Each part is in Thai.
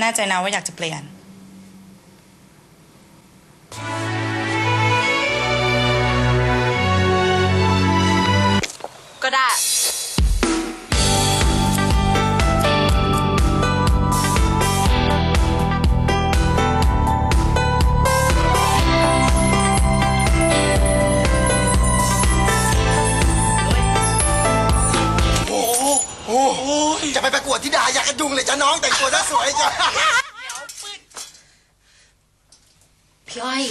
แน่ใจนะว่าอยากจะเปลี่ยน ก็ได้ จะไปประกวดที่ดาอยากกระยุงเลยจ้ะน้องแต่งตัวซะสวยจ้ะพี่อ้อย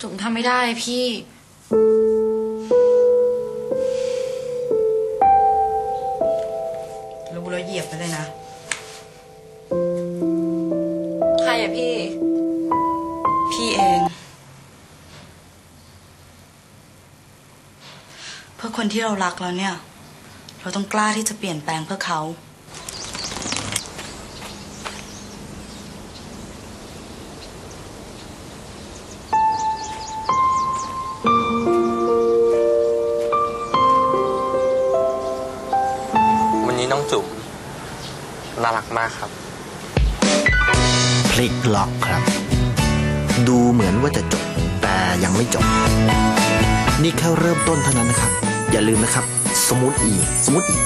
จุ๋มทำไม่ได้พี่ รู้แล้วเหยียบไปเลยนะ ใครอะพี่ พี่เอง เพื่อคนที่เรารักแล้วเนี่ย เราต้องกล้าที่จะเปลี่ยนแปลงเพื่อเขา วันนี้น้องจุ๋มน่ารักมากครับ พลิกล็อกครับ ดูเหมือนว่าจะจบ แต่ยังไม่จบ นี่แค่เริ่มต้นเท่านั้นนะครับ อย่าลืมนะครับ สมุดอีกสมุดอีก